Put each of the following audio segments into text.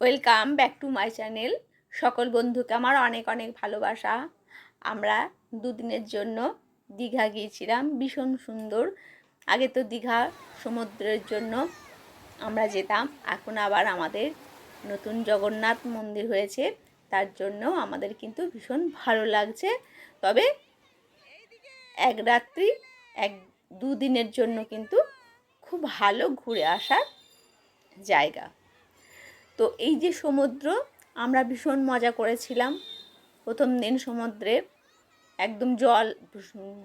Welcome back to my channel সকল বন্ধুকে আমার অনেক অনেক ভালোবাসা। আমরা দুদিনের জন্য দীঘা গিয়েছিলাম, ভীষণ সুন্দর। আগে তো দীঘা সমুদ্রের জন্য আমরা যেতাম, এখন আবার আমাদের নতুন জগন্নাথ মন্দির হয়েছে, তার জন্য আমাদের কিন্তু ভীষণ ভালো লাগছে। তবে এক রাত্রি, এক দুদিনের জন্য কিন্তু খুব ভালো ঘুরে আসার জায়গা। তো এই যে সমুদ্র, আমরা ভীষণ মজা করেছিলাম। প্রথম দিন সমুদ্রে, একদম জল,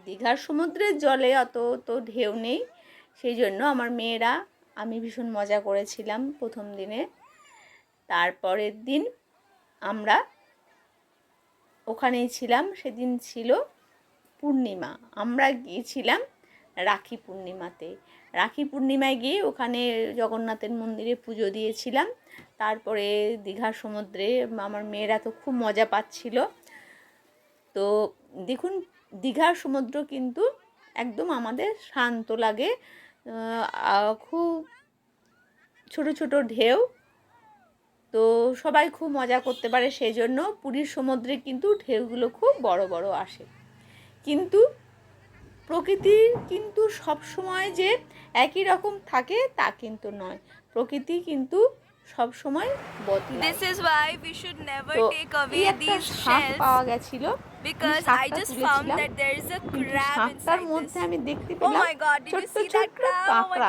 দীঘার সমুদ্রের জলে অত তো ঢেউ নেই। সেই জন্য আমার মেয়েরা, আমি ভীষণ মজা করেছিলাম প্রথম দিনে। তারপরের দিন আমরা ওখানেই ছিলাম, সেদিন ছিল পূর্ণিমা। আমরা গিয়েছিলাম রাখি পূর্ণিমাতে। রাখি পূর্ণিমায় গিয়ে ওখানে জগন্নাথের মন্দিরে পুজো দিয়েছিলাম। তারপরে দীঘার সমুদ্রে আমার মেয়েরা তো খুব মজা পাচ্ছিল। তো দেখুন, দীঘার সমুদ্র কিন্তু একদম আমাদের শান্ত লাগে। খুব ছোট ছোট ঢেউ। তো সবাই খুব মজা করতে পারে সেই জন্য পুরীর সমুদ্রে কিন্তু ঢেউগুলো খুব বড় বড় আসে। কিন্তু প্রকৃতির কিন্তু সব সময় যে একই রকম থাকে তা কিন্তু নয় প্রকৃতি কিন্তু সব সময় should never তো take এই away একটা these সাপ shells পাওয়া গেছিল found তুলেছিলাম। that there is a কিন্তু crab সাপটার inside মধ্যে আমি দেখতে Oh পেলাম my god, did you ছোট্ট see that ছোট্ট crab? Oh my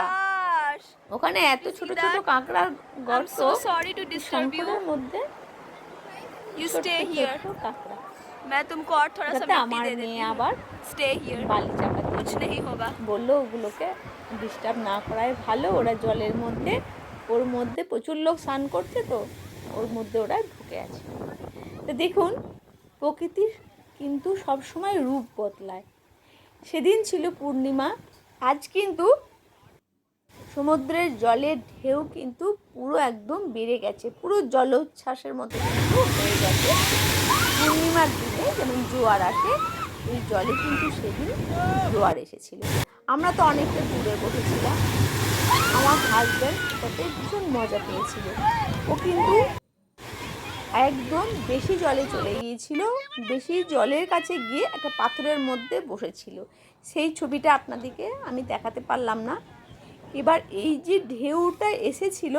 ওখানে এত ছোট ছোট কাঁকড়ার গর্ত so sorry to disturb মধ্যে You ছোট্ট stay কাঁকড়া मैं तुमको और थोड़ा सा যাতে मिट्टी আমার दे देती মেয়ে हूँ আবার stay here বালি চাপা कुछ नहीं होगा বললো ওগুলোকে ডিস্টার্ব না করাই ভালো ওরা জলের মধ্যে ওর মধ্যে প্রচুর লোক স্নান করছে তো ওর মধ্যে ওরা ঢুকে আছে তো দেখুন প্রকৃতির কিন্তু সব সময় রূপ বদলায় সেদিন ছিল পূর্ণিমা আজ কিন্তু সমুদ্রের জলের ঢেউ কিন্তু পুরো একদম বেড়ে গেছে পুরো জলোচ্ছ্বাসের মতো কিন্তু হয়ে গেছে পূর্ণিমার দিনে যেমন জোয়ার আসে, এই জলে কিন্তু সেদিন জোয়ার এসেছিল। আমরা তো অনেকটা দূরে বসেছিলাম। আমার হাজব্যান্ড তাতে ভীষণ মজা পেয়েছিল। ও কিন্তু একদম বেশি জলে চলে গিয়েছিল, বেশি জলের কাছে গিয়ে একটা পাথরের মধ্যে বসেছিল। সেই ছবিটা আপনাদেরকে আমি দেখাতে পারলাম না। এবার এই যে ঢেউটা এসেছিল,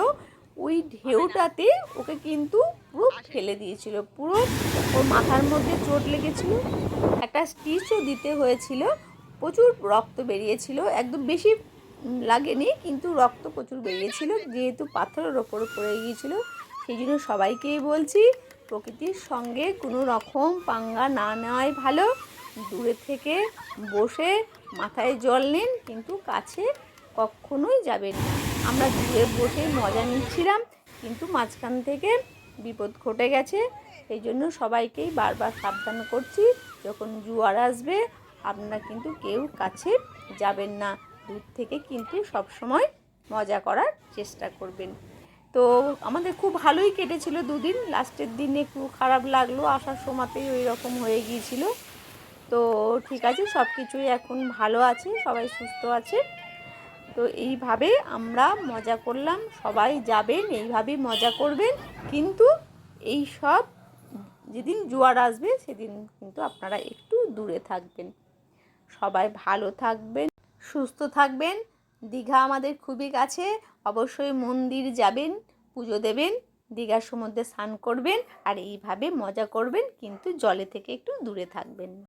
ওই ঢেউটাতে ওকে কিন্তু পুরো ফেলে দিয়েছিল, পুরো ওর মাথার মধ্যে চোট লেগেছিল, একটা স্টিচও দিতে হয়েছিল। প্রচুর রক্ত বেরিয়েছিল, একদম বেশি লাগেনি, কিন্তু রক্ত প্রচুর বেরিয়েছিল, যেহেতু পাথরের ওপর পড়ে গিয়েছিল। সেই জন্য সবাইকেই বলছি, প্রকৃতির সঙ্গে কোনো রকম পাঙ্গা না নেওয়াই ভালো। দূরে থেকে বসে মাথায় জল নিন, কিন্তু কাছে কখনোই যাবেন না। আমরা দূরে বসে মজা নিচ্ছিলাম, কিন্তু মাঝখান থেকে বিপদ ঘটে গেছে। সেই জন্য সবাইকেই বারবার সাবধান করছি। যখন জোয়ার আসবে, আপনারা কিন্তু কেউ কাছে যাবেন না। দূর থেকে কিন্তু সব সময় মজা করার চেষ্টা করবেন। তো আমাদের খুব ভালোই কেটেছিল দুদিন। লাস্টের দিন একটু খারাপ লাগল, আসার সময়তেই ওই রকম হয়ে গিয়েছিল। তো ঠিক আছে সব কিছুই এখন ভালো আছে, সবাই সুস্থ আছে। তো এইভাবে আমরা মজা করলাম, সবাই যাবেন, এইভাবেই মজা করবেন। কিন্তু এই সব যেদিন জোয়ার আসবে, সেদিন কিন্তু আপনারা একটু দূরে থাকবেন। সবাই ভালো থাকবেন, সুস্থ থাকবেন। দীঘা আমাদের খুবই কাছে। অবশ্যই মন্দির যাবেন, পুজো দেবেন, দীঘার সমুদ্রে স্নান করবেন, আর এইভাবে মজা করবেন, কিন্তু জলে থেকে একটু দূরে থাকবেন।